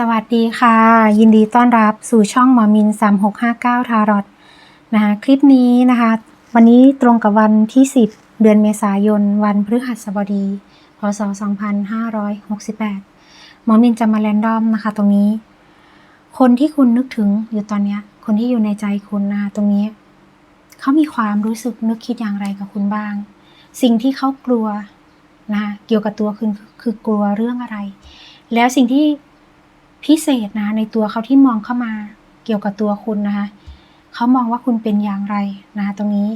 สวัสดีค่ะ ยินดีต้อนรับสู่ช่องหมอมิน 3659 ทารอตนะคะคลิปนี้นะคะ วันนี้ตรงกับวันที่ 10 เดือนเมษายน วันพฤหัสบดี พศ 2568 หมอมินจะมาแรนดอมนะคะตรงนี้ คนที่คุณนึกถึงอยู่ตอนนี้ คนที่อยู่ในใจคุณนะคะตรงนี้ เขามีความรู้สึกนึกคิดอย่างไรกับคุณบ้าง สิ่งที่เขากลัวนะคะเกี่ยวกับตัวคุณคือกลัวเรื่องอะไร แล้วสิ่งที่ พิเศษนะในตัวเขาที่มองเข้ามาเกี่ยวกับตัวคุณนะคะเขามองว่าคุณเป็นอย่างไรนะคะตรงนี้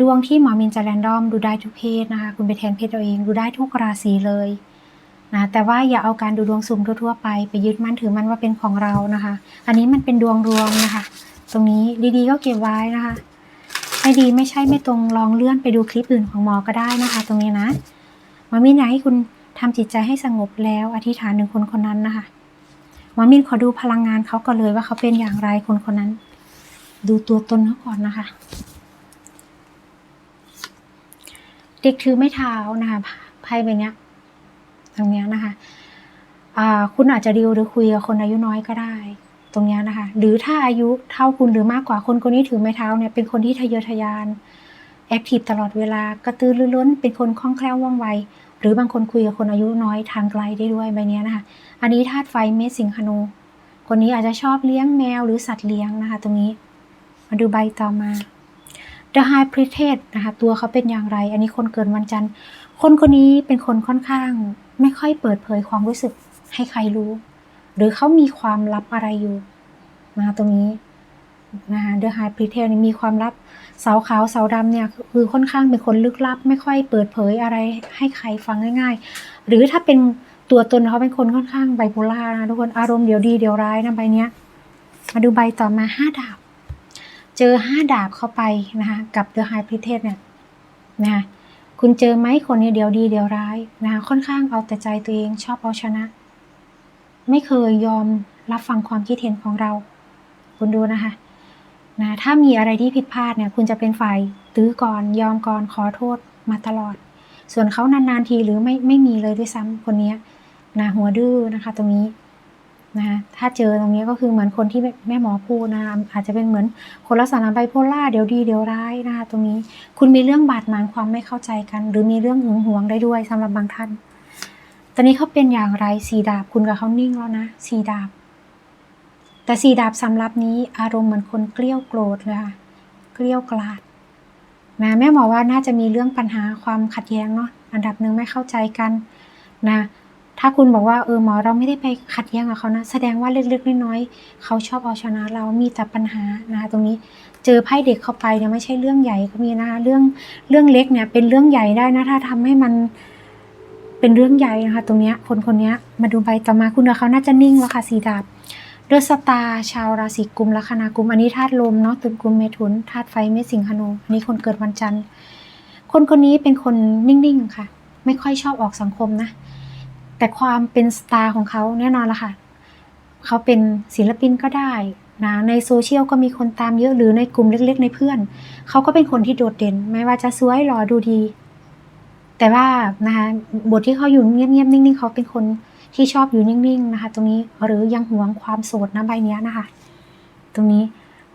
ดวงที่หมอมินจะแรนดอมดูได้ทุกเพศนะคะคุณไปแทนเพศตัวเองดูได้ทุกราศีเลยนะแต่ว่าอย่าเอาการดูดวงสุ่มทั่วๆไปไปยึดมั่นถือมั่นว่าเป็นของเรานะคะ อันนี้มันเป็นดวงรวมนะคะ ตรงนี้ดีๆก็เก็บไว้นะคะไม่ดีไม่ใช่ไม่ตรงลองเลื่อนไปดูคลิปอื่นของหมอก็ได้นะคะ ตรงนี้นะหมอมินอยากให้คุณทำจิตใจให้สงบแล้วอธิษฐานหนึ่งคนคนนั้นนะคะ มอมินขอดูพลังงานเขาก่อนเลยว่าเขาเป็นอย่างไรคนคนนั้น ดูตัวตนเขาก่อนนะคะ เด็กถือไม่เท้านะคะไพ่ใบเนี้ยตรงเนี้ยนะคะคุณอาจจะดีลหรือคุยกับคนอายุน้อยก็ได้ ตรงเนี้ยนะคะ หรือถ้าอายุเท่าคุณหรือมากกว่าคนคนนี้ถือไม้เท้าเนี่ยเป็นคนที่ทะเยอทะยานแอคทีฟตลอดเวลากระตือรือร้นเป็นคนคล่องแคล่วว่องไว หรือบางคนคุยกับคนอายุน้อยทางไกลได้ด้วยใบเนี้ยนะคะ อันนี้ธาตุไฟเมษสิงหนูคนนี้อาจจะชอบเลี้ยงแมวหรือสัตว์เลี้ยงนะคะ ตรงนี้ มาดูใบต่อมา The High Priestess นะคะตัวเขาเป็นอย่างไร อันนี้คนเกิดวันจันทร์ คนคนนี้เป็นคนค่อนข้าง ไม่ค่อยเปิดเผยความรู้สึกให้ใครรู้ หรือเขามีความลับอะไรอยู่นะคะตรงนี้นะคะ The High Priestess นี่มีความลับเสาขาวเสาดำเนี่ยคือค่อนข้างเป็นคนลึกลับ ไม่ค่อยเปิดเผยอะไรให้ใครฟังง่าย ๆ หรือถ้าเป็น ตัวตนเขาเป็นคนค่อนข้างไบโพล่านะทุกคนอารมณ์เดี๋ยวดีเดี๋ยวร้ายนะใบเนี้ยมาดูใบต่อมาห้าดาบ เจอห้าดาบเข้าไปนะคะกับ The High Priestess เนี่ยนะคะคุณเจอไหมคนนี้เดี๋ยวดีเดี๋ยวร้ายนะคะค่อนข้างเอาแต่ใจตัวเองชอบเอาชนะ ไม่เคยยอมรับฟังความคิดเห็นของเรา คุณดูนะคะนะถ้ามีอะไรที่ผิดพลาดเนี่ย คุณจะเป็นฝ่ายตื้อก่อนยอมก่อนขอโทษมาตลอด ส่วนเขานานๆทีหรือไม่ไม่มีเลยด้วยซ้ำคนเนี้ย นะหัวดื้อนะคะตรงนี้นะคะถ้าเจอตรงนี้ก็คือเหมือนคนที่แม่หมอพูดนะอาจจะเป็นเหมือนคนลักษณะไบโพล่าเดี๋ยวดีเดี๋ยวร้ายนะคะตรงนี้คุณมีเรื่องบาดหมางความไม่เข้าใจกัน หรือมีเรื่องหึงหวงได้ด้วยสำหรับบางท่าน ตอนนี้เขาเป็นอย่างไรสีดาบคุณกับเขานิ่งแล้วนะสีดาบ แต่สีดาบสำหรับนี้อารมณ์เหมือนคนเกลี้ยวโกรธเลยค่ะเกลี้ยวกลาดนะแม่หมอว่าน่าจะมีเรื่องปัญหาความขัดแย้งเนาะอันดับหนึ่งไม่เข้าใจกันนะ ถ้าคุณบอกว่าเออหมอเราไม่ได้ไปขัดแย้งกับเขานะ แสดงว่าเล็กๆน้อยๆเขาชอบเอาชนะเรามีแต่ปัญหานะคะตรงนี้เจอไพ่เด็กเข้าไปเนี่ยไม่ใช่เรื่องใหญ่ก็มีนะคะเรื่องเรื่องเล็กเนี่ยเป็นเรื่องใหญ่ได้นะถ้าทำให้มันเป็นเรื่องใหญ่นะคะตรงนี้คนคนนี้มาดูใบต่อมาคุณเขาน่าจะนิ่งแล้วค่ะสีดาบเดอะสตาร์ชาวราศีกุมลัคนากุมอันนี้ธาตุลมเนาะตุลกุมเมถุนธาตุไฟเมษสิงหนูอันนี้คนเกิดวันจันทร์ คนคนนี้เป็นคนนิ่งๆค่ะ ไม่ค่อยชอบออกสังคมนะ แต่ความเป็นสตาร์ของเขาแน่นอนละค่ะ เขาเป็นศิลปินก็ได้นะในโซเชียลก็มีคนตามเยอะหรือในกลุ่มเล็กๆ ในเพื่อน เขาก็เป็นคนที่โดดเด่น ไม่ว่าจะสวยหล่อดูดี แต่ว่านะคะบทที่เขาอยู่เงียบๆนิ่งๆ เขาเป็นคนที่ชอบอยู่นิ่งๆนะคะ ตรงนี้หรือยังหวงความโสดนะใบเนี้ยนะคะ ตรงนี้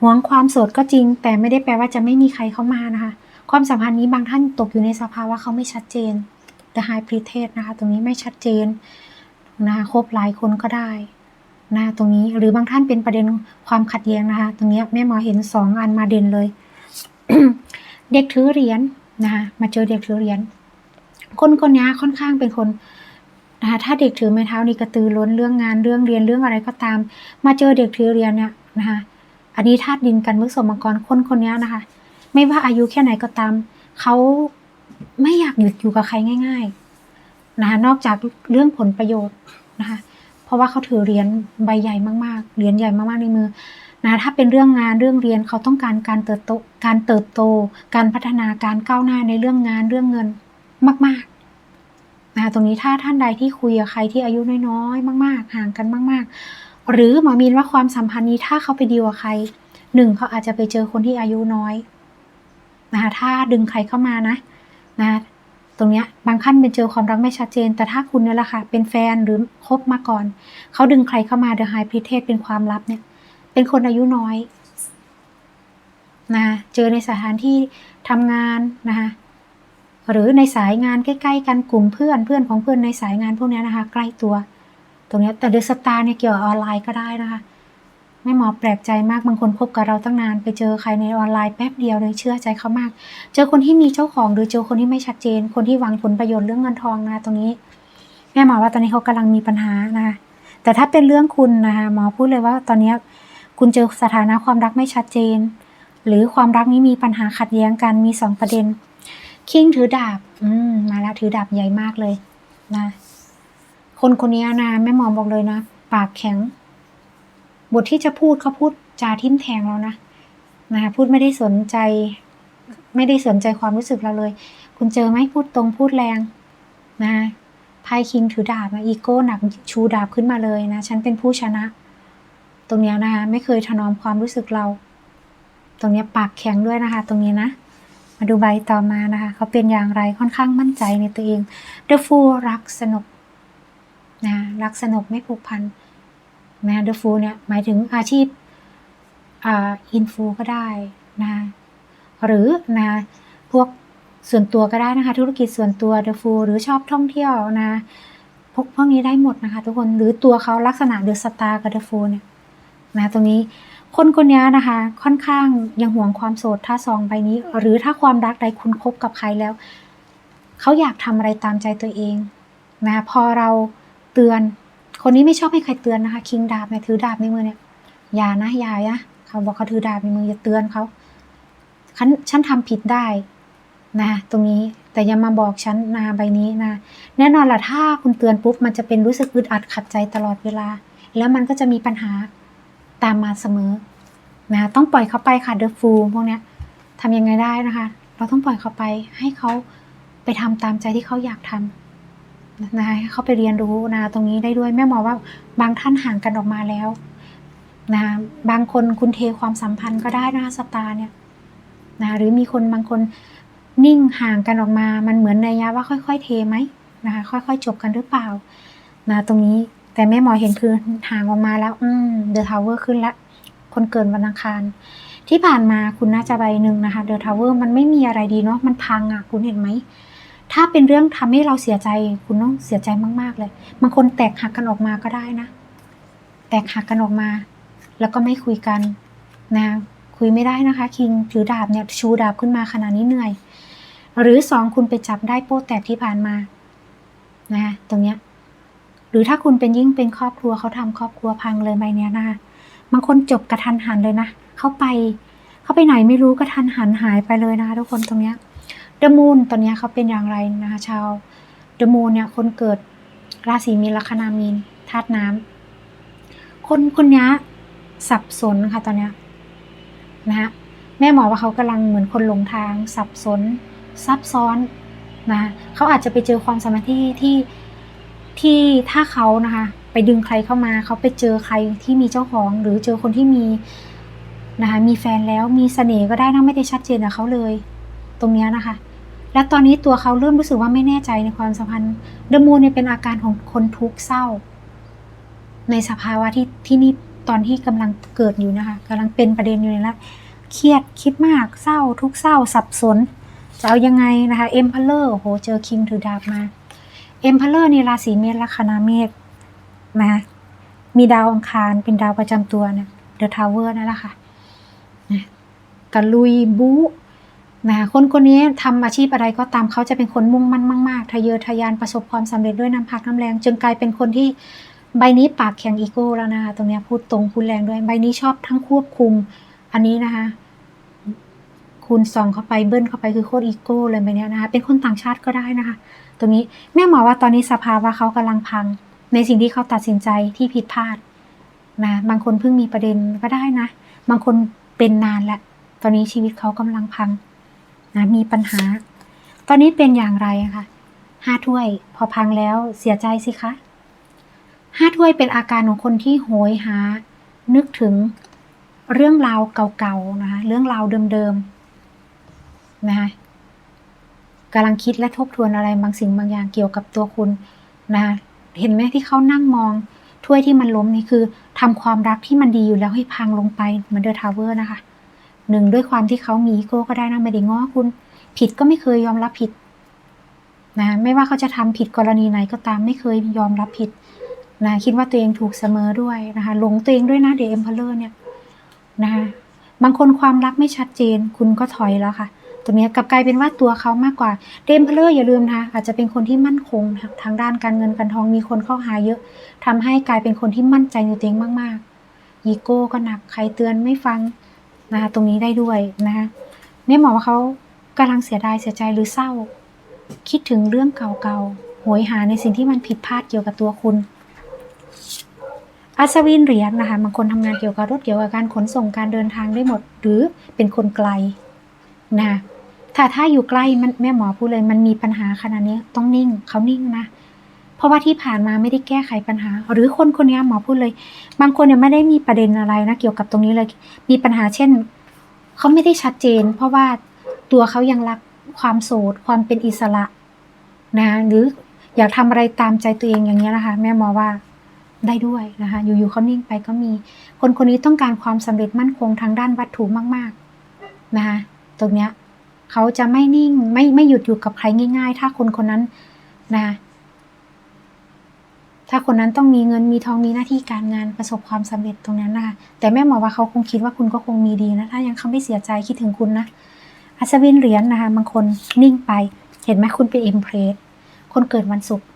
หวงความโสดก็จริง แต่ไม่ได้แปลว่าจะไม่มีใครเข้ามานะคะ ความสัมพันธ์นี้บางท่านตกอยู่ในสภาวะเขาไม่ชัดเจน The High Priestess นะคะ ตรงนี้ไม่ชัดเจนนะคะคบหลายคนก็ได้นะตรงนี้หรือบางท่านเป็นประเด็นความขัดแย้งนะคะ ตรงนี้แม่หมอเห็นสองอันมาเด่นเลย เด็กถือเหรียญนะคะมาเจอเด็กถือเหรียญคนคนนี้ค่อนข้างเป็นคนนะคะถ้าเด็กถือไม้เท้านี่กระตือร้นเรื่องงานเรื่องเรียนเรื่องอะไรก็ตาม มาเจอเด็กถือเหรียญเนี่ยนะคะอันนี้ธาตุดินกันมึกสมมังกรคนคนนี้นะคะ ไม่ว่าอายุแค่ไหนก็ตามเขา ไม่อยากหยุดอยู่กับใครง่าย ๆ นะคะนอกจากเรื่องผลประโยชน์นะคะเพราะว่าเขาถือเหรียญใบใหญ่มากๆเหรียญใหญ่มากๆในมือนะถ้าเป็นเรื่องงานเรื่องเรียนเขาต้องการการเติบโตการเติบโต การพัฒนาการก้าวหน้าในเรื่องงานเรื่องเงินมากๆนะคะตรงนี้ถ้าท่านใดที่คุยกับใครที่อายุน้อยๆ มาก ๆ ห่างกันมาก ๆ หรือหมอมีนว่าความสัมพันธ์นี้ถ้าเขาไปดีลกับใครหนึ่งเขาอาจจะไปเจอคนที่อายุน้อยนะคะถ้าดึงใครเข้ามานะ นะตรงเนี้ยบางขั้นเป็นเจอความรักไม่ชัดเจน แต่ถ้าคุณเนี่ยแหละค่ะ เป็นแฟนหรือคบมาก่อน เขาดึงใครเข้ามาเดอะไฮพรีเทสเป็นความลับเนี่ย เป็นคนอายุน้อยนะเจอในสถานที่ทำงานนะคะหรือในสายงานใกล้ ๆ กันกลุ่มเพื่อนเพื่อนของเพื่อนในสายงานพวกเนี้ยนะคะ ใกล้ตัว ตรงเนี้ยแต่เดอะสตาร์เนี่ยเกี่ยวกับออนไลน์ก็ได้นะคะ แม่หมอแปลกใจมากบางคนคบกับเราตั้งนาน ไปเจอใครในออนไลน์แป๊บเดียวเลยเชื่อใจเขามาก เจอคนที่มีเจ้าของหรือเจอคนที่ไม่ชัดเจน คนที่หวังผลประโยชน์เรื่องเงินทองนะตรงนี้ แม่หมอว่าตอนนี้เขากำลังมีปัญหานะคะแต่ถ้าเป็นเรื่องคุณนะคะหมอพูดเลยว่าตอนนี้คุณเจอสถานะความรักไม่ชัดเจน หรือความรักนี้มีปัญหาขัดแย้งกันมีสองประเด็นคิงถือดาบ อืมมาแล้วถือดาบใหญ่มากเลยนะคนคนนี้นะแม่หมอบอกเลยนะ ปากแข็ง บทที่จะพูดเขาพูดจาทิมแทงเรานะนะคะพูดไม่ได้สนใจ ไม่ได้สนใจความรู้สึกเราเลย คุณเจอไหมพูดตรงพูดแรงนะไพ่คิงถือดาบนะอีโก้หนักชูดาบขึ้นมาเลยนะ ฉันเป็นผู้ชนะ ตรงเนี้ยนะคะไม่เคยถนอมความรู้สึกเรา ตรงเนี้ยปากแข็งด้วยนะคะ ตรงนี้นะ มาดูใบต่อมานะคะ เขาเป็นอย่างไรค่อนข้างมั่นใจในตัวเอง The Fool รักสนุกนะรักสนุกไม่ผูกพัน นะ The Fool เนี่ยหมายถึงอาชีพอินฟูก็ได้นะหรือนะพวกส่วนตัวก็ได้นะคะ ธุรกิจส่วนตัว The Fool หรือชอบท่องเที่ยวนะพวกพวกนี้ได้หมดนะคะ ทุกคนหรือตัวเขาลักษณะ The Star กับ The Fool เนี่ยนะตรงนี้คนคนนี้นะคะ ค่อนข้างยังห่วงความโสดถ้าซองใบนี้ หรือถ้าความรักใดคุณคบกับใครแล้ว เขาอยากทำอะไรตามใจตัวเองนะพอเราเตือน คนนี้ไม่ชอบให้ใครเตือนนะคะ คิงดาบเนี่ยถือดาบในมือเนี่ยอย่านะอย่านะเขาบอกเขาถือดาบในมืออย่าเตือนเขาฉันฉันทำผิดได้นะตรงนี้แต่อย่ามาบอกฉันนะใบนี้นะ แน่นอนล่ะถ้าคุณเตือนปุ๊บ มันจะเป็นรู้สึกอึดอัดขัดใจตลอดเวลา แล้วมันก็จะมีปัญหาตามมาเสมอนะต้องปล่อยเขาไปค่ะเดอะฟูพวกเนี้ยทำยังไงได้นะคะ เราต้องปล่อยเขาไปให้เขาไปทำตามใจที่เขาอยากทำ นะคะให้เขาไปเรียนรู้นะตรงนี้ได้ด้วยแม่หมอว่าบางท่านห่างกันออกมาแล้วนะบางคนคุณเทความสัมพันธ์ก็ได้นะคะสตาร์เนี่ยนะหรือมีคนบางคนนิ่งห่างกันออกมา มันเหมือนในยะว่าค่อย ๆ เทไหมนะคะค่อย ๆ จบกันหรือเปล่านะตรงนี้แต่แม่หมอเห็นคือห่างออกมาแล้ว อืมเดอะทาวเวอร์ขึ้นแล้วคนเกิดวันอังคาร ที่ผ่านมาคุณน่าจะใบหนึ่งนะคะเดอะทาวเวอร์มันไม่มีอะไรดีเนาะมันพังอะ คุณเห็นไหม ถ้าเป็นเรื่องทำให้เราเสียใจคุณต้องเสียใจมาก ๆ เลยบางคนแตกหักกันออกมาก็ได้นะ แตกหักกันออกมา แล้วก็ไม่คุยกันนะคุยไม่ได้นะคะ คิงถือดาบเนี่ยชูดาบขึ้นมาขนาดนี้เหนื่อย หรือสองคุณไปจับได้โป้แตกที่ผ่านมานะตรงเนี้ยหรือถ้าคุณเป็นยิ่งเป็นครอบครัวเขาทำครอบครัวพังเลยใบเนี้ยนะคะบางคนจบกระทันหันเลยนะ เข้าไป เข้าไปไหนไม่รู้กระทันหันหายไปเลยนะคะทุกคนตรงเนี้ย เดมูนตอนนี้เขาเป็นอย่างไรนะคะชาวเดมูนเนี่ยคนเกิดราศีมีนลัคนามีนธาตุน้ำคนคนเนี้ยสับสนนะคะตอนนี้นะคะแม่หมอว่าเขากำลังเหมือนคนหลงทาง สับสน ซับซ้อนนะคะเขาอาจจะไปเจอความสมพันธ์ที่ที่ที่ถ้าเขานะคะไปดึงใครเข้ามาเขาไปเจอใครที่มีเจ้าของ หรือเจอคนที่มีนะคะมีแฟนแล้วมีเสน่ห์ก็ได้นะไม่ได้ชัดเจนกับเขาเลย ตรงเนี้ยนะคะ และตอนนี้ตัวเขาเริ่มรู้สึกว่าไม่แน่ใจในความสัมพันธ์เดมูนเนี่ยเป็นอาการของคนทุกข์เศร้า ในสภาวะที่ที่นี่ตอนที่กำลังเกิดอยู่นะคะกำลังเป็นประเด็นอยู่เลยละเครียดคิดมากเศร้า ทุกข์เศร้า สับสน จะเอายังไงนะคะเอ็มพัลเลอร์โหเจอคิงถือดาบมาเอ็มพัลเลอร์นี่ราศีเมษลัคนาเมษนะคะมีดาวอังคารเป็นดาวประจำตัวเนี่ยเดอะทาวเวอร์นั่นแหละค่ะนะตะลุยบู๊ นะคนคนนี้ทำอาชีพอะไรก็ตามเขาจะเป็นคนมุ่งมั่นมาก ๆ ทะเยอทะยานประสบความสำเร็จด้วยน้ำพักน้ำแรง จนกลายเป็นคนที่ใบนี้ปากแข็งอีโก้แล้วนะคะตรงนี้พูดตรงพูดแรงด้วย ใบนี้ชอบทั้งควบคุมอันนี้นะคะคูณสองเข้าไปเบิ้ลเข้าไปคือโคตรอีโก้เลยใบเนี้ยนะคะเป็นคนต่างชาติก็ได้นะคะ ตรงนี้แม่หมอว่าตอนนี้สภาวะเขากำลังพัง ในสิ่งที่เขาตัดสินใจที่ผิดพลาดนะบางคนเพิ่งมีประเด็นก็ได้นะ บางคนเป็นนานแล้วตอนนี้ชีวิตเขากำลังพัง นะมีปัญหา ตอนนี้เป็นอย่างไรคะห้าถ้วยพอพังแล้วเสียใจสิคะห้าถ้วยเป็นอาการของคนที่โหยหา นึกถึงเรื่องราวเก่าๆนะคะเรื่องราวเดิมๆนะคะกำลังคิดและทบทวนอะไรบางสิ่งบางอย่างเกี่ยวกับตัวคุณนะคะเห็นไหมที่เขานั่งมองถ้วยที่มันล้มนี่คือทำความรักที่มันดีอยู่แล้วให้พังลงไปเหมือนเดอะทาวเวอร์นะคะ หนึ่งด้วยความที่เขามีอีโก้ก็ได้นะไม่ได้ง้อคุณ ผิดก็ไม่เคยยอมรับผิดนะไม่ว่าเขาจะทำผิดกรณีไหนก็ตามไม่เคยยอมรับผิดนะคิดว่าตัวเองถูกเสมอด้วยนะคะหลงตัวเองด้วยนะเดอเอ็มเพลเลอร์เนี่ยนะคะบางคนความรักไม่ชัดเจน คุณก็ถอยแล้วค่ะตรงเนี้ยกลับกลายเป็นว่าตัวเขามากกว่าเดมเพลเลอร์อย่าลืมนะคะอาจจะเป็นคนที่มั่นคงทางด้านการเงินการทองมีคนเข้าหาเยอะทำให้กลายเป็นคนที่มั่นใจในตัวเองมากๆอีโก้ก็หนักใครเตือนไม่ฟัง นะคะตรงนี้ได้ด้วยนะคะแม่หมอว่าเขากำลังเสียดายเสียใจหรือเศร้า คิดถึงเรื่องเก่าๆ โหยหาในสิ่งที่มันผิดพลาดเกี่ยวกับตัวคุณ อัศวินเหรียญนะคะบางคนทำงานเกี่ยวกับรถเกี่ยวกับการขนส่งการเดินทางได้หมด หรือเป็นคนไกลนะถ้าถ้าอยู่ใกล้มันแม่หมอพูดเลยมันมีปัญหาขนาดนี้ต้องนิ่งเขานิ่งนะ ราะว่าที่ผ่านมาไม่ได้แก้ไขปัญหา หรือคนคนนี้หมอพูดเลย บางคนเนี่ยไม่ได้มีประเด็นอะไรนะเกี่ยวกับตรงนี้เลย มีปัญหาเช่นเขาไม่ได้ชัดเจน เพราะว่าตัวเขายังรักความโสดความเป็นอิสระนะหรืออยากทำอะไรตามใจตัวเองอย่างนี้ยนะคะแม่หมอว่าได้ด้วยนะคะอยู่ๆเขานิ่งไปก็มี คนคนนี้ต้องการความสำเร็จมั่นคงทางด้านวัตถุมากๆนะคะตรงเนี้ยเขาจะไม่นิ่งไม่ไม่หยุดอยู่กับใครง่าย ๆ ถ้าคนคนนั้นนะ ถ้าคนนั้นต้องมีเงินมีทองมีหน้าที่การงานประสบความสำเร็จตรงนั้นนะคะแต่แม่หมอว่าเขาคงคิดว่าคุณก็คงมีดีนะ ถ้ายังเขาไม่เสียใจคิดถึงคุณนะอัศวินเหรียญนะคะบางคนนิ่งไป เห็นไหมคุณเป็นเอ็มเพรสคนเกิดวันศุกร์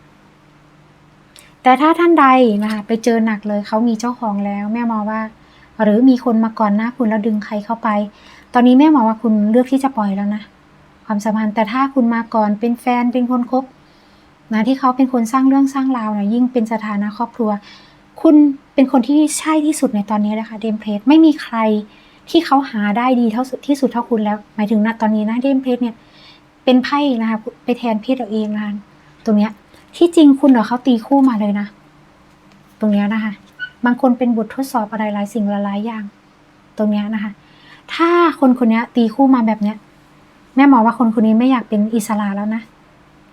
แต่ถ้าท่านใดนะคะไปเจอหนักเลยเขามีเจ้าของแล้ว แม่หมอว่า หรือมีคนมาก่อนหน้าคุณแล้วดึงใครเข้าไป ตอนนี้แม่หมอว่าคุณเลือกที่จะปล่อยแล้วนะความสัมพันธ์แต่ถ้าคุณมาก่อนเป็นแฟนเป็นคนคบ นะที่เขาเป็นคนสร้างเรื่องสร้างราวนะยิ่งเป็นสถานะครอบครัว คุณเป็นคนที่ใช่ที่สุดในตอนนี้เลยค่ะเดมเพลสไม่มีใครที่เขาหาได้ดีเท่าสุดที่สุดเท่าคุณแล้ว หมายถึงณตอนนี้นะเดมเพลสเนี่ยเป็นไพ่นะคะไปแทนเพศเราเองนะคะตรงเนี้ยที่จริงคุณเหรอเขาตีคู่มาเลยนะ ตรงเนี้ยนะคะ บางคนเป็นบททดสอบอะไรหลายสิ่งหลายอย่าง ตรงเนี้ยนะคะ ถ้าคนคนนี้ตีคู่มาแบบเนี้ย แม่หมอว่าคนคนนี้ไม่อยากเป็นอิสระแล้วนะ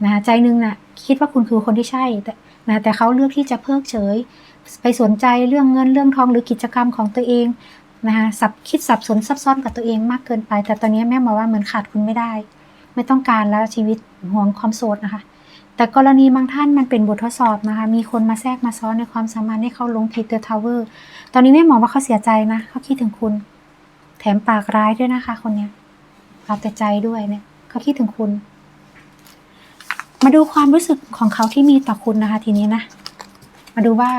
นะใจนึงน่ะคิดว่าคุณคือคนที่ใช่แต่นะแต่เขาเลือกที่จะเพิกเฉย ไปสนใจเรื่องเงินเรื่องทองหรือกิจกรรมของตัวเองนะคะสับคิดสับสนซับซ้อนกับตัวเองมากเกินไป แต่ตอนนี้แม่หมอว่าเหมือนขาดคุณไม่ได้ ไม่ต้องการแล้วชีวิตห่วงความโสดนะคะ แต่กรณีบางท่านมันเป็นบททดสอบนะคะ มีคนมาแทรกมาซ้อนในความสัมพันธ์ให้เขาลงผิดเดอะทาวเวอร์ตอนนี้แม่หมอว่าเขาเสียใจนะเขาคิดถึงคุณ แถมปากร้ายด้วยนะคะ คนเนี้ยเอาแต่ใจด้วยเนี่ยเขาคิดถึงคุณ มาดูความรู้สึกของเขาที่มีต่อคุณนะคะ ทีนี้นะ มาดูว่า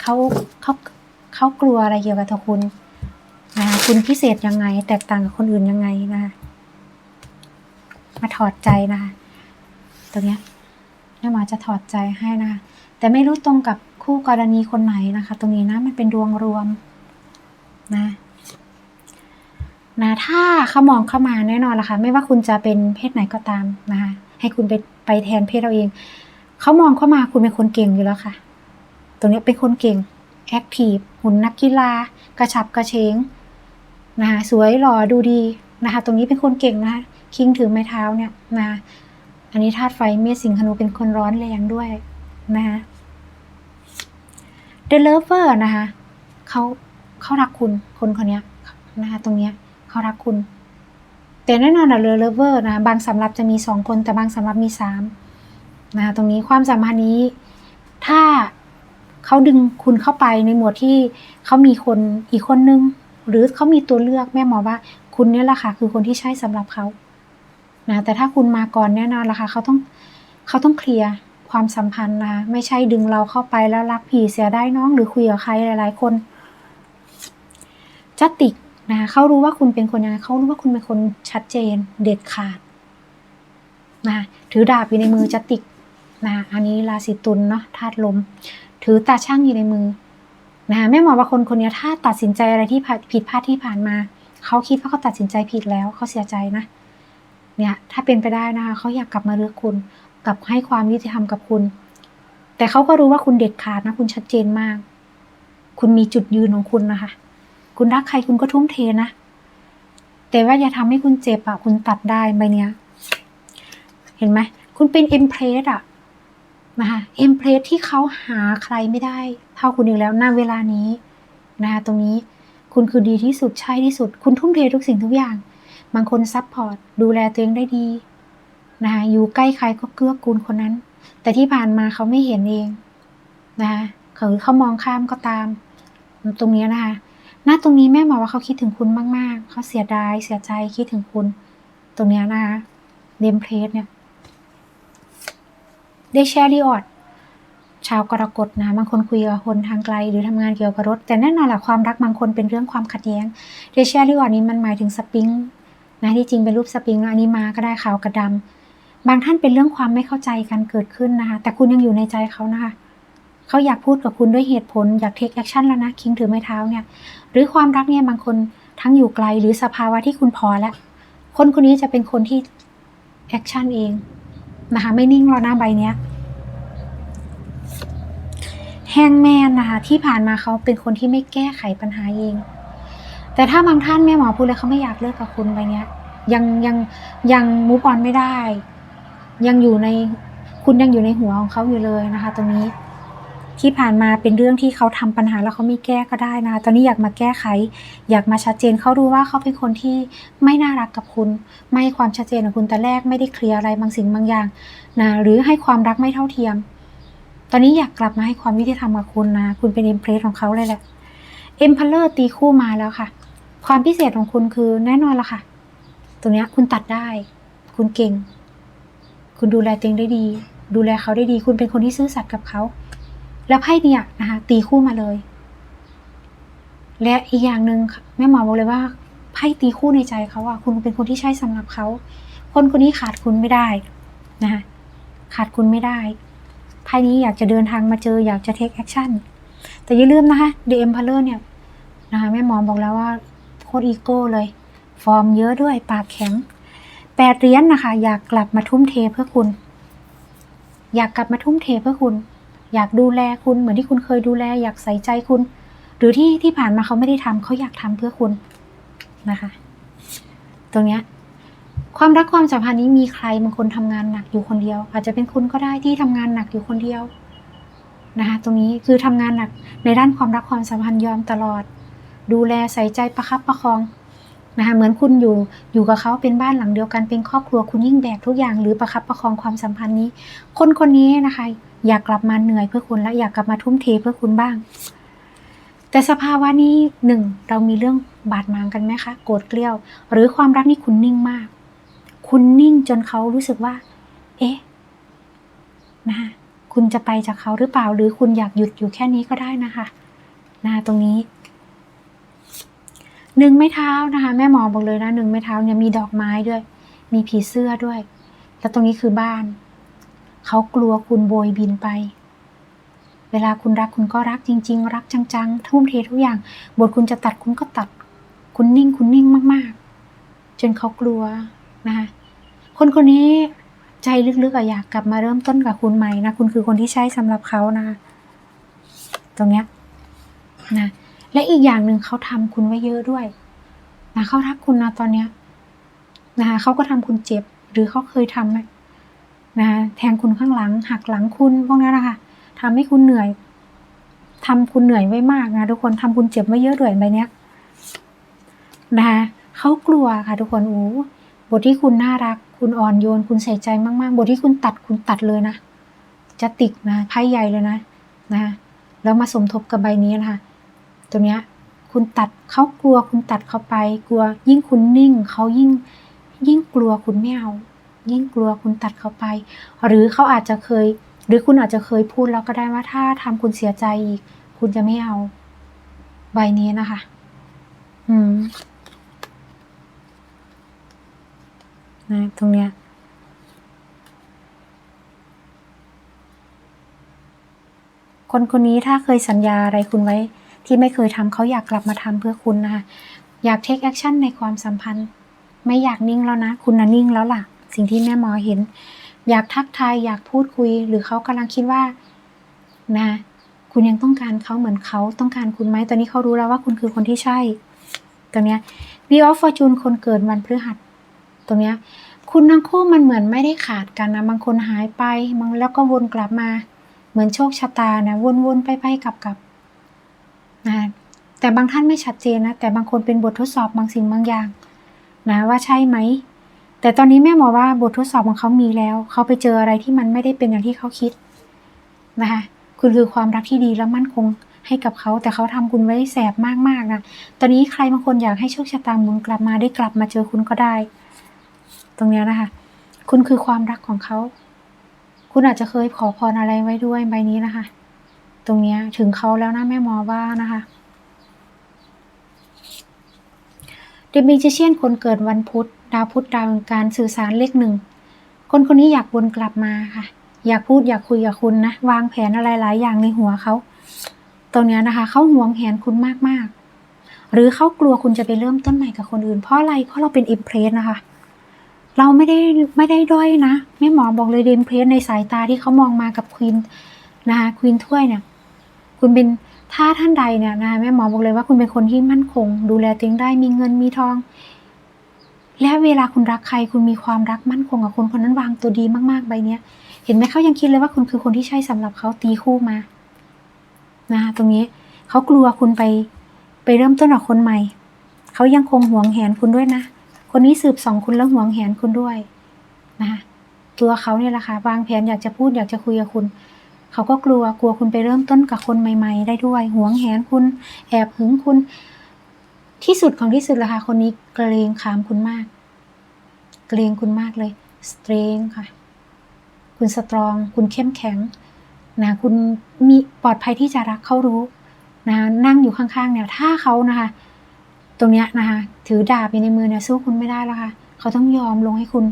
เขาเขาเขากลัวอะไรเกี่ยวกับตัวคุณนะคะคุณพิเศษยังไง แตกต่างกับคนอื่นยังไงนะคะมาถอดใจนะคะตรงเนี้ยแม่หมอจะถอดใจให้นะคะแต่ไม่รู้ตรงกับคู่กรณีคนไหนนะคะ ตรงนี้นะมันเป็นดวงรวมนะนะถ้าเขามองเข้ามาแน่นอนละค่ะไม่ว่าคุณจะเป็นเพศไหนก็ตามนะคะให้คุณไป ไปแทนเพศเราเอง เขามองเข้ามาคุณเป็นคนเก่งอยู่แล้วค่ะ ตรงนี้เป็นคนเก่งแอคทีฟหุ่นนักกีฬา กระฉับกระเฉงนะคะสวยหล่อดูดีนะคะ ตรงนี้เป็นคนเก่งนะคะคิงถือไม้เท้าเนี่ยนะอันนี้ธาตุไฟเมษสิงหนูเป็นคนร้อนแรงด้วยนะคะเดลเลเวอร์นะคะเขาเขารักคุณคนคนนี้นะคะตรงเนี้ยเขารักคุณ แต่แน่นอนอะเลเลเวอร์นะบางสำรับจะมีสองคนแต่บางสำรับมีสามนะตรงนี้ความสัมพันธ์นี้ ถ้าเขาดึงคุณเข้าไปในหมวดที่เขามีคนอีกคนนึง หรือเขามีตัวเลือกแม่หมอว่า คุณเนี่ยแหละค่ะคือคนที่ใช่สำหรับเขานะแต่ถ้าคุณมาก่อนแน่นอนละค่ะเขาต้องเขาต้องเคลียร์ความสัมพันธ์นะคะไม่ใช่ดึงเราเข้าไปแล้วรักผีเสียได้น้องหรือคุยกับใครหลาย ๆ คนจัติก นะคะเขารู้ว่าคุณเป็นคนยังไงเขารู้ว่าคุณเป็นคนชัดเจนเด็ดขาดนะถือดาบอยู่ในมือจัติกนะอันนี้ราศีตุลเนาะธาตุลม ถือตาช่างอยู่ในมือนะคะแม่หมอว่าคนคนนี้ถ้าตัดสินใจอะไรที่ผิดพลาดที่ผ่านมาเขาคิดว่าเขาตัดสินใจผิดแล้วเขาเสียใจนะเนี่ยถ้าเป็นไปได้นะคะเขาอยากกลับมาเลือกคุณกลับให้ความยุติธรรมกับคุณ แต่เขาก็รู้ว่าคุณเด็ดขาดนะ คุณชัดเจนมาก คุณมีจุดยืนของคุณนะคะ คุณรักใครคุณก็ทุ่มเทนะ แต่ว่าอย่าทำให้คุณเจ็บอะคุณตัดได้ใบเนี้ย เห็นไหม คุณเป็นเอ็มเพรสอะนะคะเอ็มเพรสที่เขาหาใครไม่ได้ เท่าคุณอีกแล้วณเวลานี้นะคะตรงนี้คุณคือดีที่สุดใช่ที่สุด คุณทุ่มเททุกสิ่งทุกอย่าง บางคนซัพพอร์ตดูแลตัวเองได้ดีนะคะอยู่ใกล้ใครก็เกื้อกูลคนนั้น แต่ที่ผ่านมาเขาไม่เห็นเองนะคะเขาเขามองข้ามก็ตาม ตรงนี้นะคะ ณตรงนี้แม่บอกว่าเขาคิดถึงคุณมาก ๆ เขาเสียดาย เสียใจคิดถึงคุณ ตรงเนี้ยนะคะเดมเพลสเนี่ยได้แชร์รีออดชาวกรกฎนะบางคนคุยกับคนทางไกล หรือทำงานเกี่ยวกับรถ แต่แน่นอนแหละความรักบางคนเป็นเรื่องความขัดแย้งเดแชร์รีออดนี้มันหมายถึงสปริงนะที่จริงเป็นรูปสปริงแล้วอันนี้มาก็ได้ขาวกระดำบางท่านเป็นเรื่องความไม่เข้าใจกันเกิดขึ้นนะคะ แต่คุณยังอยู่ในใจเขานะคะเขาอยากพูดกับคุณด้วยเหตุผลอยากเทคแอคชั่นแล้วนะคิงถือไม้เท้าเนี่ย หรือความรักเนี่ยบางคนทั้งอยู่ไกลหรือสภาวะที่คุณพอแล้วคนคนนี้จะเป็นคนที่แอคชั่นเองนะคะไม่นิ่งแล้วนะใบเนี้ยแฮงแมนนะคะที่ผ่านมาเขาเป็นคนที่ไม่แก้ไขปัญหาเอง แต่ถ้าบางท่านแม่หมอพูดเลยเขาไม่อยากเลิกกับคุณใบเนี้ยยังยังยังมูฟออนไม่ได้ ยังอยู่ในคุณยังอยู่ในหัวของเขาอยู่เลยนะคะ ตรงนี้ ที่ผ่านมาเป็นเรื่องที่เขาทำปัญหาแล้วเขาไม่แก้ก็ได้นะตอนนี้อยากมาแก้ไข อยากมาชัดเจนเขารู้ว่าเขาเป็นคนที่ไม่น่ารักกับคุณ ไม่ให้ความชัดเจนกับคุณแต่แรกไม่ได้เคลียร์อะไรบางสิ่งบางอย่างนะหรือให้ความรักไม่เท่าเทียม ตอนนี้อยากกลับมาให้ความยุติธรรมกับคุณนะคุณเป็นเอ็มเพรสของเขาเลยแหละเอ็มพลเลอร์ตีคู่มาแล้วค่ะ ความพิเศษของคุณคือแน่นอนละค่ะ ตรงนี้คุณตัดได้ คุณเก่ง คุณดูแลตัวเองได้ดี ดูแลเขาได้ดี คุณเป็นคนที่ซื่อสัตย์กับเขา แล้วไพ่เนี่ยนะคะตีคู่มาเลย และอีกอย่างหนึ่งแม่หมอบอกเลยว่าไพ่ตีคู่ในใจเขาอะคุณเป็นคนที่ใช่สำหรับเขาคนคนนี้ขาดคุณไม่ได้นะคะขาดคุณไม่ได้ไพ่นี้อยากจะเดินทางมาเจออยากจะเทคแอคชั่นแต่อย่าลืมนะคะเดมพาเลอร์เนี่ยนะคะแม่หมอบอกแล้วว่าโคตรอีโก้เลย ฟอร์มเยอะด้วยปากแข็งแปดเหรียญนนะคะ อยากกลับมาทุ่มเทเพื่อคุณ อยากกลับมาทุ่มเทเพื่อคุณ อยากดูแลคุณเหมือนที่คุณเคยดูแล อยากใส่ใจคุณ หรือที่ที่ผ่านมาเขาไม่ได้ทำเขาอยากทำเพื่อคุณนะคะ ตรงเนี้ยความรักความสัมพันธ์นี้มีใครบางคนทำงานหนักอยู่คนเดียว อาจจะเป็นคุณก็ได้ที่ทำงานหนักอยู่คนเดียวนะคะตรงนี้คือทำงานหนักในด้านความรักความสัมพันธ์ยอมตลอด ดูแลใส่ใจประคับประคองนะคะเหมือนคุณอยู่อยู่กับเขาเป็นบ้านหลังเดียวกันเป็นครอบครัวคุณยิ่งแบกทุกอย่างหรือประคับประคองความสัมพันธ์นี้ คนคนนี้นะคะ อยากกลับมาเหนื่อยเพื่อคุณและอยากกลับมาทุ่มเทเพื่อคุณบ้าง แต่สภาวะนี้หนึ่งเรามีเรื่องบาดหมางกันไหมคะ โกรธเกลี้ยว หรือความรักนี่คุณนิ่งมาก คุณนิ่งจนเขารู้สึกว่า เอ๊ะนะคะคุณจะไปจากเขาหรือเปล่า หรือคุณอยากหยุดอยู่แค่นี้ก็ได้นะคะนะตรงนี้หนึ่งไม้เท้านะคะ แม่หมอบอกเลยนะหนึ่งไม้เท้าเนี่ยมีดอกไม้ด้วย มีผีเสื้อด้วย แล้วตรงนี้คือบ้าน เขากลัวคุณโบยบินไป เวลาคุณรักคุณก็รักจริง ๆ รักจังๆ ทุ่มเททุกอย่าง บทคุณจะตัดคุณก็ตัด คุณนิ่งคุณนิ่งมากๆ จนเขากลัวนะคะคนคนนี้ใจลึกๆอะอยากกลับมาเริ่มต้นกับคุณใหม่นะ คุณคือคนที่ใช่สำหรับเขานะ ตรงเนี้ยนะและอีกอย่างหนึ่งเขาทำคุณไว้เยอะด้วยนะเขารักคุณนะตอนเนี้ยนะคะเขาก็ทำคุณเจ็บ หรือเขาเคยทำไหม นะคะแทงคุณข้างหลัง หักหลังคุณพวกนั้นนะคะทำให้คุณเหนื่อยทำคุณเหนื่อยไว้มากนะทุกคนทำคุณเจ็บไว้เยอะด้วยใบเนี้ยนะคะเขากลัวค่ะทุกคนโอ้บทที่คุณน่ารัก คุณอ่อนโยน คุณใส่ใจมาก ๆ บทที่คุณตัดคุณตัดเลยนะ จะติกนะไพ่ใหญ่เลยนะนะคะแล้วมาสมทบกับใบนี้นะคะตัวเนี้ยคุณตัดเขากลัวคุณตัดเขาไป กลัวยิ่งคุณนิ่งเขายิ่งยิ่งกลัวคุณไม่เอา ยิ่งกลัวคุณตัดเขาไป หรือเขาอาจจะเคย หรือคุณอาจจะเคยพูดแล้วก็ได้ว่าถ้าทำคุณเสียใจอีก คุณจะไม่เอาใบนี้นะคะ อืมนะตรงเนี้ยคนคนนี้ถ้าเคยสัญญาอะไรคุณไว้ ที่ไม่เคยทำเขาอยากกลับมาทำเพื่อคุณนะคะอยากเทคแอคชั่นในความสัมพันธ์ ไม่อยากนิ่งแล้วนะ คุณน่ะนิ่งแล้วล่ะ สิ่งที่แม่หมอเห็น อยากทักทายอยากพูดคุย หรือเขากำลังคิดว่านะคุณยังต้องการเขาเหมือนเขาต้องการคุณไหมตอนนี้เขารู้แล้วว่าคุณคือคนที่ใช่ตรงเนี้ย V of Fortune คนเกิดวันพฤหัส ตรงเนี้ย คุณทั้งคู่มันเหมือนไม่ได้ขาดกันนะบางคนหายไปบางแล้วก็วนกลับมา เหมือนโชคชะตานะวนๆไปไปกลับกลับนะแต่บางท่านไม่ชัดเจนนะแต่บางคนเป็นบททดสอบบางสิ่งบางอย่าง นะว่าใช่ไหม แต่ตอนนี้แม่หมอว่าบททดสอบของเขามีแล้ว เขาไปเจออะไรที่มันไม่ได้เป็นอย่างที่เขาคิดนะคะคุณคือความรักที่ดีและมั่นคงให้กับเขา แต่เขาทำคุณไว้แสบมากๆนะตอนนี้ใครบางคนอยากให้โชคชะตาหมุนกลับมาได้กลับมาเจอคุณก็ได้ ตรงเนี้ยนะคะ คุณคือความรักของเขา คุณอาจจะเคยขอพรอะไรไว้ด้วยใบนี้นะคะ ตรงเนี้ยถึงเขาแล้วนะแม่หมอว่านะคะเดมิจิเชียนคนเกิดวันพุธ ดาวพุธดาวแห่งการสื่อสารเลขหนึ่งคนคนนี้อยากวนกลับมาค่ะ อยากพูดอยากคุยกับคุณนะ วางแผนอะไรหลายอย่างในหัวเขาตรงนี้นะคะเขาหวงแหนคุณมากๆ หรือเขากลัวคุณจะไปเริ่มต้นใหม่กับคนอื่น เพราะอะไรเพราะเราเป็นอิมเพรสนะคะ เราไม่ได้ไม่ได้ด้อยนะแม่หมอบอกเลยเดมเพรสในสายตาที่เขามองมากับควีนนะคะควีนถ้วยเนี่ยคุณเป็นถ้าท่านใดเนี่ยนะคะแม่หมอบอกเลยว่าคุณเป็นคนที่มั่นคง ดูแลตัวเองได้มีเงินมีทอง และเวลาคุณรักใครคุณมีความรักมั่นคงกับคนคนนั้นวางตัวดีมากๆใบเนี้ย เห็นไหมเขายังคิดเลยว่าคุณคือคนที่ใช่สำหรับเขาตีคู่มานะคะตรงนี้เขากลัวคุณไปไปเริ่มต้นกับคนใหม่เขายังคงหวงแหนคุณด้วยนะ คนนี้สืบสองคุณแล้วหวงแหนคุณด้วยนะคะตัวเขาเนี่ยแหละค่ะวางแผนอยากจะพูดอยากจะคุยกับคุณเขาก็กลัวกลัวคุณไปเริ่มต้นกับคนใหม่ ๆ ได้ด้วยหวงแหนคุณ แอบหึงคุณ ที่สุดของที่สุดละค่ะ คนนี้เกรงขามคุณมาก เกรงคุณมากเลยสเตรงค่ะ คุณสตรอง คุณเข้มแข็งนะคุณมีปลอดภัยที่จะรักเขารู้นะนั่งอยู่ข้างๆเนี่ยถ้าเขานะคะ ตรงเนี้ยนะคะ ถือดาบอยู่ในมือเนี่ยสู้คุณไม่ได้แล้วค่ะ เขาต้องยอมลงให้คุณ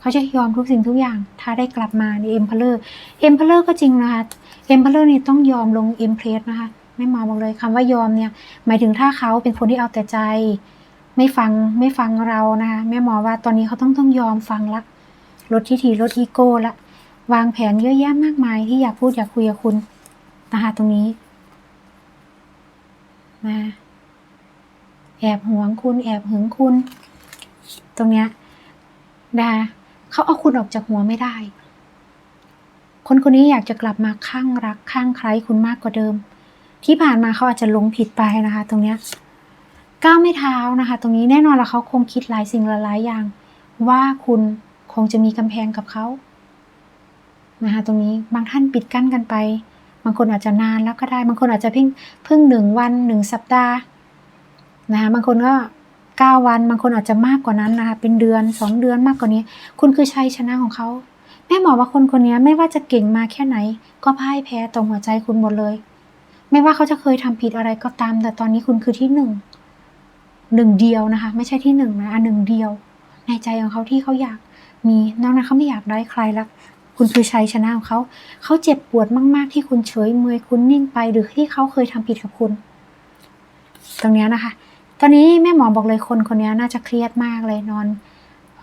เขาจะยอมทุกสิ่งทุกอย่าง ถ้าได้กลับมาในเอ็มพลเลอร์เอ็มพลเลอร์ก็จริงนะคะเอ็มพลเลอร์นี่ต้องยอมลงเอ็มเพรสนะคะ ไม่มาบอกเลยคำว่ายอมเนี่ย หมายถึงถ้าเขาเป็นคนที่เอาแต่ใจ ไม่ฟังไม่ฟังเรานะคะแม่หมอว่าตอนนี้เขาต้องต้องยอมฟังละลดทิฐิลดอีโก้ละวางแผนเยอะแยะมากมายที่อยากพูดอยากคุยกับคุณนะคะตรงนี้นะแอบหวงคุณแอบหึงคุณ ตรงเนี้ยนะคะเขาเอาคุณออกจากหัวไม่ได้ คนคนนี้อยากจะกลับมาข้างรักข้างใครคุณมากกว่าเดิม ที่ผ่านมาเขาอาจจะลงผิดไปนะคะ ตรงเนี้ยก้าวไม่เท้านะคะ ตรงนี้แน่นอนแล้วเขาคงคิดหลายสิ่งหลายอย่าง ว่าคุณคงจะมีกำแพงกับเขานะคะตรงนี้บางท่านปิดกั้นกันไป บางคนอาจจะนานแล้วก็ได้ บางคนอาจจะเพิ่งเพิ่งหนึ่งวันหนึ่งสัปดาห์นะคะบางคนก็เก้าวัน บางคนอาจจะมากกว่านั้นนะคะเป็นเดือนสองเดือนมากกว่านี้ คุณคือชัยชนะของเขาแม่หมอว่าคนคนนี้ไม่ว่าจะเก่งมาแค่ไหน ก็พ่ายแพ้ตรงหัวใจคุณหมดเลย ไม่ว่าเขาจะเคยทำผิดอะไรก็ตาม แต่ตอนนี้คุณคือที่หนึ่งหนึ่งเดียวนะคะ ไม่ใช่ที่หนึ่งนะอันหนึ่งเดียว ในใจของเขาที่เขาอยากมีนอกนั้นเขาไม่อยากได้ใครละคุณคือชัยชนะของเขา เขาเจ็บปวดมาก ๆ ที่คุณเฉยเมยคุณนิ่งไปหรือที่เขาเคยทำผิดกับคุณ ตรงนี้นะคะ ตอนนี้แม่หมอบอกเลยคนคนนี้น่าจะเครียดมากเลยนอน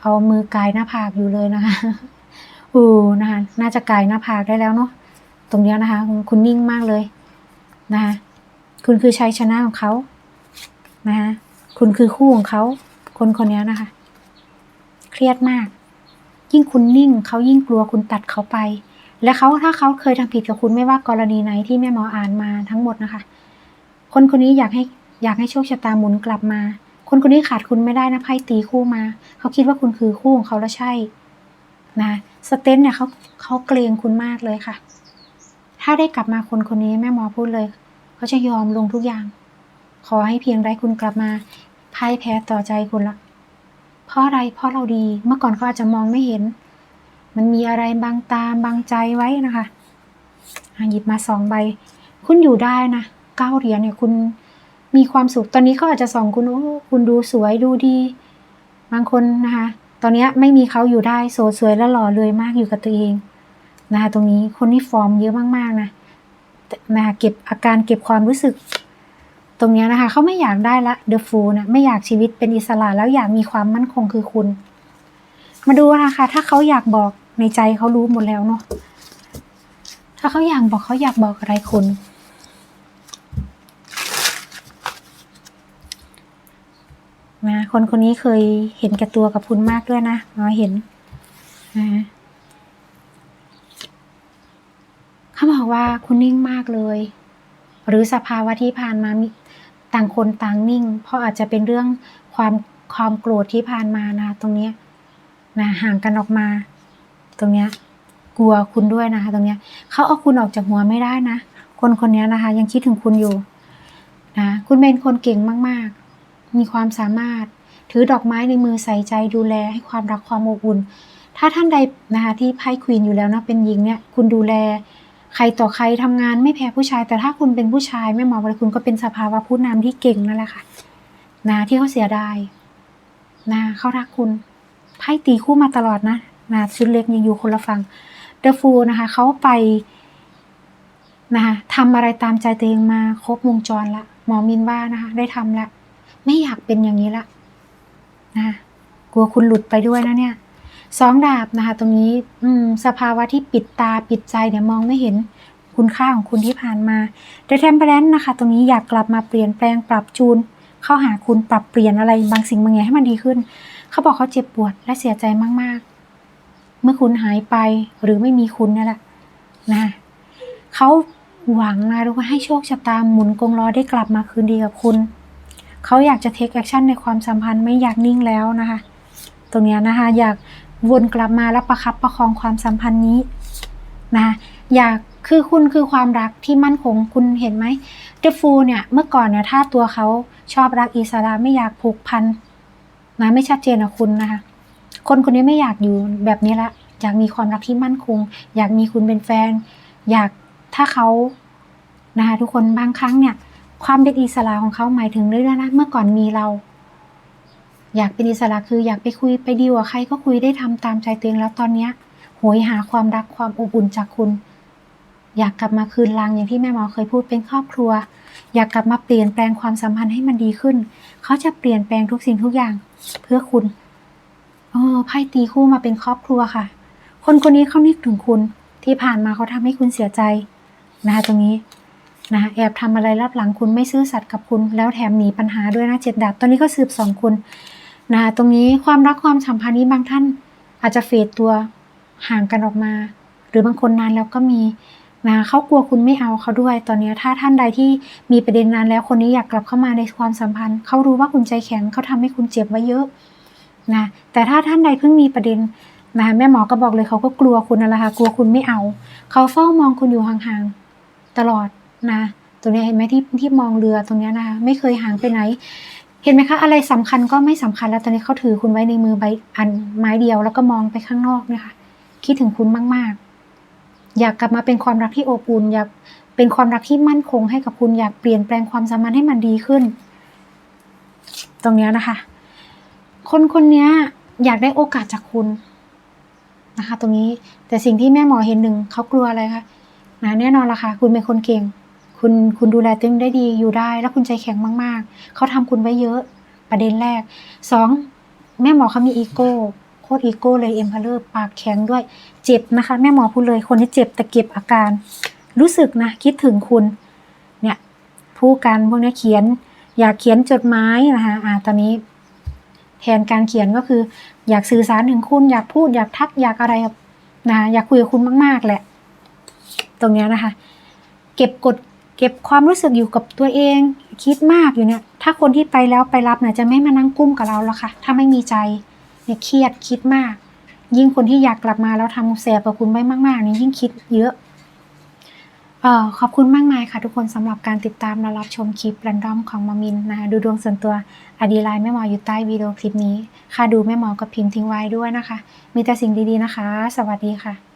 เอามือกายหน้าผากอยู่เลยนะคะอูนะคะน่าจะกายหน้าผากได้แล้วเนาะตรงนี้นะคะ คุณนิ่งมากเลย นะคะคุณคือชัยชนะของเขานะคะคุณคือคู่ของเขาคนคนนี้นะคะ เครียดมาก ยิ่งคุณนิ่งเขายิ่งกลัวคุณตัดเขาไป และเขาถ้าเขาเคยทำผิดกับคุณไม่ว่ากรณีไหนที่แม่หมออ่านมาทั้งหมดนะคะ คนคนนี้อยากให้อยากให้โชคชะตาหมุนกลับมา คนคนนี้ขาดคุณไม่ได้นะไพ่ตีคู่มา เขาคิดว่าคุณคือคู่ของเขาแล้วใช่นะสเตนเนี่ยเขาเขาเกรงคุณมากเลยค่ะ ถ้าได้กลับมาคนคนนี้แม่หมอพูดเลย เขาจะยอมลงทุกอย่าง ขอให้เพียงได้คุณกลับมาพ่ายแพ้ต่อใจคุณละ เพราะอะไรเพราะเราดีเมื่อก่อนเขาอาจจะมองไม่เห็น มันมีอะไรบางตาบางใจไว้นะคะหยิบมาสองใบ คุณอยู่ได้นะเก้าเหรียญเนี่ยคุณมีความสุขตอนนี้เขาอาจจะส่องคุณโอ้คุณดูสวยดูดี บางคนนะคะ ตอนนี้ไม่มีเขาอยู่ได้โสดสวยและหล่อเลยมากอยู่กับตัวเอง นะคะตรงนี้คนที่ฟอร์มเยอะมากๆนะนะคะเก็บอาการเก็บความรู้สึก ตรงนี้นะคะเขาไม่อยากได้ละเดอะฟูนะไม่อยากชีวิตเป็นอิสระแล้วอยากมีความมั่นคงคือคุณ มาดูนะคะ ถ้าเขาอยากบอกในใจเขารู้หมดแล้วเนาะถ้าเขาอยากบอกเขาอยากบอกอะไรคุณนะคนคนนี้เคยเห็นแก่ตัวกับคุณมากด้วยนะเห็นนะ เขาบอกว่าคุณนิ่งมากเลย หรือสภาวะที่ผ่านมาต่างคนต่างนิ่ง เพราะอาจจะเป็นเรื่องความความโกรธที่ผ่านมานะ ตรงเนี้ยนะห่างกันออกมา ตรงเนี้ยกลัวคุณด้วยนะคะ ตรงเนี้ยเขาเอาคุณออกจากหัวไม่ได้นะคนคนนี้นะคะ ยังคิดถึงคุณอยู่นะคุณเป็นคนเก่งมาก ๆ มีความสามารถถือดอกไม้ในมือใส่ใจดูแลให้ความรักความอบอุ่น ถ้าท่านใดนะคะที่ไพ่ควีนอยู่แล้วนะเป็นหญิงเนี่ยคุณดูแล ใครต่อใครทำงานไม่แพ้ผู้ชาย แต่ถ้าคุณเป็นผู้ชายไม่หมอเลยคุณก็เป็นสภาวะผู้นำที่เก่งนั่นแหละค่ะนะที่เขาเสียดายนะเขารักคุณไพ่ตีคู่มาตลอดนะนะชุดเล็กยังอยู่คนละฝั่งเดอะฟูนะคะเขาไปนะคะทำอะไรตามใจตัวเองมาครบวงจรละหมอมินว่านะคะ ได้ทำละ ไม่อยากเป็นอย่างนี้ละนะกลัวคุณหลุดไปด้วยนะเนี่ย สองดาบนะคะตรงนี้อืสภาวะที่ปิดตาปิดใจเนี่ยมองไม่เห็นคุณค่าของคุณที่ผ่านมาแต่เทมเพลนนะคะ ตรงนี้อยากกลับมาเปลี่ยนแปลงปรับจูน เข้าหาคุณปรับเปลี่ยนอะไรบางสิ่งบางอย่างให้มันดีขึ้น เขาบอกเขาเจ็บปวดและเสียใจมากๆ เมื่อคุณหายไปหรือไม่มีคุณนี่นแหละนะเขาหวังนะทุกคนให้โชคชะตาหมุนกงล้อได้กลับมาคืนดีกับคุณ เขาอยากจะเทคแอคชั่นในความสัมพันธ์ไม่อยากนิ่งแล้วนะคะ ตรงนี้นะคะ อยาก วนกลับมาแล้วประคับประคองความสัมพันธ์นี้นะอยากคือคุณคือความรักที่มั่นคงคุณเห็นไหมเดฟูเนี่ยเมื่อก่อนเนี่ยถ้าตัวเขาชอบรักอิสระไม่อยากผูกพันนะไม่ชัดเจนกับคุณนะคะคนคนนี้ไม่อยากอยู่แบบนี้ละอยากมีความรักที่มั่นคง อยากมีคุณเป็นแฟน อยากถ้าเขานะคะทุกคนบางครั้งเนี่ย ความเป็นอิสระของเขาหมายถึงเรื่องนะเมื่อก่อนมีเรา อยากเป็นอิสระคืออยากไปคุยไปดีลกับใครก็คุยได้ทำตามใจตัวเองแล้วตอนเนี้ยโหยหาความรักความอบอุ่นจากคุณ อยากกลับมาคืนรังอย่างที่แม่หมอเคยพูดเป็นครอบครัว อยากกลับมาเปลี่ยนแปลงความสัมพันธ์ให้มันดีขึ้น เขาจะเปลี่ยนแปลงทุกสิ่งทุกอย่างเพื่อคุณโอ้ไพ่ตีคู่มาเป็นครอบครัวค่ะ คนคนนี้เขานึกถึงคุณ ที่ผ่านมาเขาทำให้คุณเสียใจนะคะตรงนี้นะคะแอบทำอะไรรับหลังคุณไม่ซื่อสัตย์กับคุณ แล้วแถมหนีปัญหาด้วยนะเจ็ดดาบตอนนี้ก็สืบสองคุณ นะตรงนี้ความรักความสัมพันธ์นี้บางท่านอาจจะเฟดตัวห่างกันออกมา หรือบางคนนานแล้วก็มีนะเขากลัวคุณไม่เอาเขาด้วย ตอนนี้ถ้าท่านใดที่มีประเด็นนานแล้วคนนี้อยากกลับเข้ามาในความสัมพันธ์ เขารู้ว่าคุณใจแข็งเขาทำให้คุณเจ็บไว้เยอะนะแต่ถ้าท่านใดเพิ่งมีประเด็นนะแม่หมอก็บอกเลยเขาก็กลัวคุณนั่นแหละค่ะกลัวคุณไม่เอา เขาเฝ้ามองคุณอยู่ห่างๆตลอดนะตรงนี้เห็นไหมที่ที่มองเรือตรงนี้นะคะไม่เคยห่างไปไหน เห็นไหมคะ อะไรสำคัญก็ไม่สำคัญแล้วตอนนี้เขาถือคุณไว้ในมือใบอันไม้เดียว แล้วก็มองไปข้างนอกเนี่ยค่ะคิดถึงคุณมาก ๆ อยากกลับมาเป็นความรักที่อบอุ่นอยากเป็นความรักที่มั่นคงให้กับคุณอยากเปลี่ยนแปลงความสัมพันธ์ให้มันดีขึ้น ตรงนี้นะคะ คนคนนี้อยากได้โอกาสจากคุณนะคะ ตรงนี้แต่สิ่งที่แม่หมอเห็นหนึ่งเขากลัวอะไรคะนะแน่นอนละค่ะ คุณเป็นคนเก่ง คุณคุณดูแลตัวเองได้ดีอยู่ได้ แล้วคุณใจแข็งมาก ๆ เขาทำคุณไว้เยอะประเด็นแรกสองแม่หมอเขามีอีโก้โคตรอีโก้เลยเอ็มพาเลอร์ปากแข็งด้วยเจ็บนะคะ แม่หมอพูดเลยคนที่เจ็บแต่เก็บอาการ รู้สึกนะ คิดถึงคุณเนี่ยผู้กันพวกนี้เขียน อยากเขียนจดหมายนะคะอ่าตอนนี้ แทนการเขียนก็คือ อยากสื่อสารถึงคุณอยากพูดอยากทักอยากอะไรนะอยากคุยกับคุณมาก ๆ แหละ ตรงนี้นะคะ เก็บกด เก็บความรู้สึกอยู่กับตัวเอง คิดมากอยู่เนี่ย ถ้าคนที่ไปแล้วไปรับเนี่ยจะไม่มานั่งกุ้มกับเราแล้วค่ะ ถ้าไม่มีใจเนี่ยเครียดคิดมาก ยิ่งคนที่อยากกลับมาแล้วทำแสบกับคุณไว้มากๆนี่ยิ่งคิดเยอะเอ่อขอบคุณมากมายค่ะทุกคนสำหรับการติดตามและรับชมคลิป r รนดอมของมามินนะคะดูดวงส่วนตัวอดีไลน์แม่หมออยู่ใต้วิดีโอคลิปนี้ ค่ะดูแม่หมอกับพิมพ์ทิ้งไว้ด้วยนะคะ มีแต่สิ่งดีๆนะคะ สวัสดีค่ะ